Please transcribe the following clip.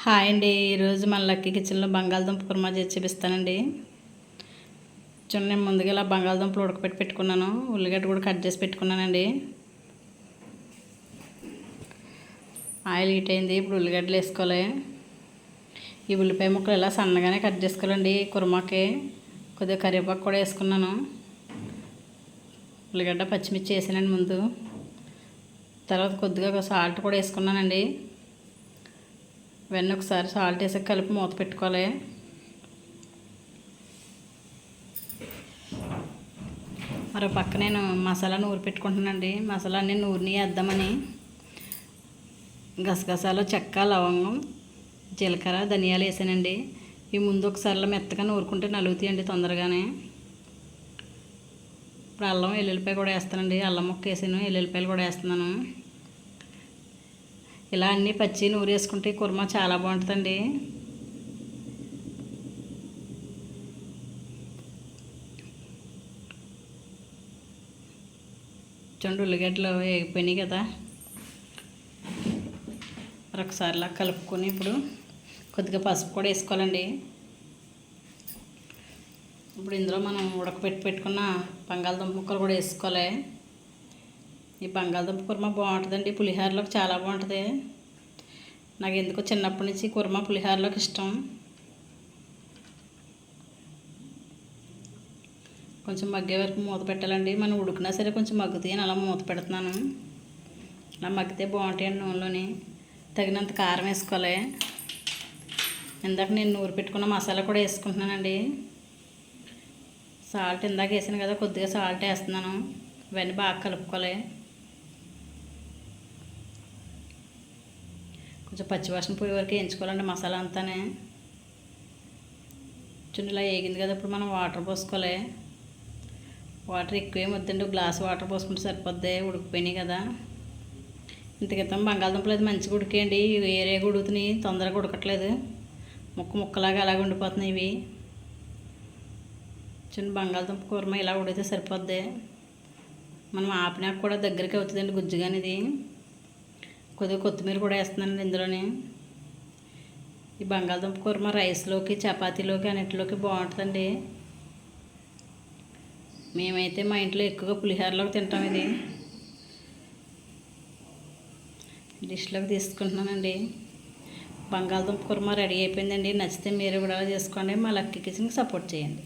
Hi అండి. ఈరోజు మన లక్కీ కిచెన్లో బంగాళదుంప కుర్మా చేసి చూపిస్తానండి. చూడండి నేను ముందుగా ఇలా బంగాళదుంపలు ఉడకపెట్టి పెట్టుకున్నాను. ఉల్లిగడ్డ కూడా కట్ చేసి పెట్టుకున్నానండి. ఆయిల్ హీట్ అయింది. ఇప్పుడు ఉల్లిగడ్డలు వేసుకోవాలి. ఈ ఉల్లిపాయ ముక్కలు ఇలా సన్నగానే కట్ చేసుకోవాలండి కుర్మాకి. కొద్దిగా కరివేపాకు కూడా వేసుకున్నాను. ఉల్లిగడ్డ పచ్చిమిర్చి వేసానండి ముందు. తర్వాత కొద్దిగా సాల్ట్ కూడా వేసుకున్నానండి. వెన్న ఒకసారి సాల్ట్ వేసి కలిపి మూత పెట్టుకోవాలి. మరో పక్క నేను మసాలా నూరు పెట్టుకుంటున్నానండి. మసాలా అన్నీ నూరిని వేద్దామని. గసగసాలు చెక్క లవంగం జీలకర్ర ధనియాలు వేసానండి. ఈ ముందు ఒకసారి మెత్తగా నూరుకుంటే నలుగుతాయండి తొందరగానే. ఇప్పుడు అల్లం వెల్లుల్లిపాయ కూడా వేస్తానండి. అల్లం ముక్క వేసాను వెల్లుల్లిపాయలు కూడా వేస్తున్నాను. ఇలా అన్నీ పచ్చి నూరేసుకుంటే కుర్మా చాలా బాగుంటుందండి. చూడండి ఉల్లిగడ్డలు వేగిపోయినాయి కదా. మరొకసారిలా కలుపుకొని ఇప్పుడు కొద్దిగా పసుపు కూడా వేసుకోవాలండి. ఇప్పుడు ఇందులో మనం ఉడకపెట్టి పెట్టుకున్న బంగాళదుంప ముక్కలు కూడా వేసుకోవాలి. ఈ బంగాళదుంప కుర్మా బాగుంటుందండి. పులిహోరలోకి చాలా బాగుంటుంది. నాకు ఎందుకో చిన్నప్పటి నుంచి కుర్మా పులిహోరలోకి ఇష్టం. కొంచెం మగ్గే వరకు మూత పెట్టాలండి. మనం ఉడికినా సరే కొంచెం మగ్గుతాయి అని అలా మూత పెడుతున్నాను. అలా మగ్గితే బాగుంటాయండి నూనెలోని. తగినంత కారం వేసుకోవాలి. ఇందాక నేను నూరు పెట్టుకున్న మసాలా కూడా వేసుకుంటున్నానండి. సాల్ట్ ఇందాక వేసాను కదా కొద్దిగా సాల్ట్ వేస్తున్నాను. ఇవన్నీ బాగా కలుపుకోవాలి. కొంచెం పచ్చివాసన పోయే వరకు వేయించుకోవాలండి మసాలా అంతానే. చూడండి ఇలా వేగింది కదా ఇప్పుడు మనం వాటర్ పోసుకోవాలి వాటర్ ఎక్కువేం వద్దండి గ్లాస్ వాటర్ పోసుకుంటే సరిపోద్ది ఉడికిపోయినాయి కదా. ఇంత క్రితం బంగాళదుంపలు అయితే మంచిగా ఉడికేయండి వేరే ఉడుకుతున్నాయి తొందరగా ఉడకట్లేదు. ముక్క ముక్కలాగా అలాగ ఉండిపోతున్నాయి ఇవి. చిన్న బంగాళదుంప కూరమ ఇలా ఉడితే సరిపోద్ది. మనం ఆపినాక కూడా దగ్గరికి అవుతుందండి గుజ్జుగానిది. ఇది కొద్దిగా కొత్తిమీర కూడా వేస్తున్నానండి ఇందులోని. ఈ బంగాళదుంప కూరమ రైస్లోకి చపాతీలోకి అన్నింటిలోకి బాగుంటుందండి. మేమైతే మా ఇంట్లో ఎక్కువగా పులిహోరలోకి తింటాం ఇది. డిష్లోకి తీసుకుంటున్నానండి. బంగాళదుంప కుర్మ రెడీ అయిపోయిందండి. నచ్చితే మీరు కూడా చేసుకోండి. మా లక్కీ కిచెన్కి సపోర్ట్ చేయండి.